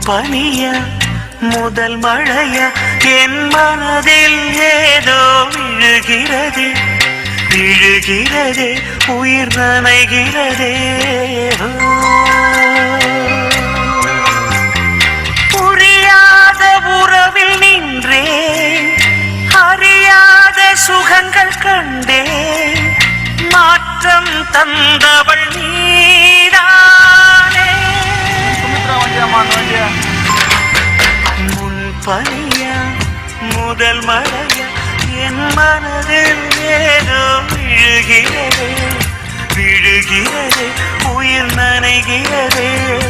பனிய முதல் மழைய என் மனதில் ஏதோ விழுகிறது. விழுகிறது உயிர் நனைகிறதே. பனியா முதல் மழையா என் மனதில் ஏதோ விழுகிறதே. விழுகிறதே. உயிர் நனைகிறதே.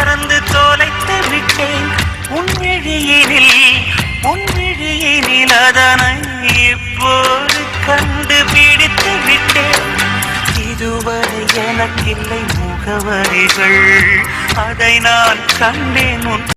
மறந்து தொலைத்து விட்டேன். உன் விழியினில் அதனை இப்போது கண்டுபிடித்து விட்டேன். இதுவரை எனக்கில்லை முகவரிகள். அதை நான் கண்டேன் உன்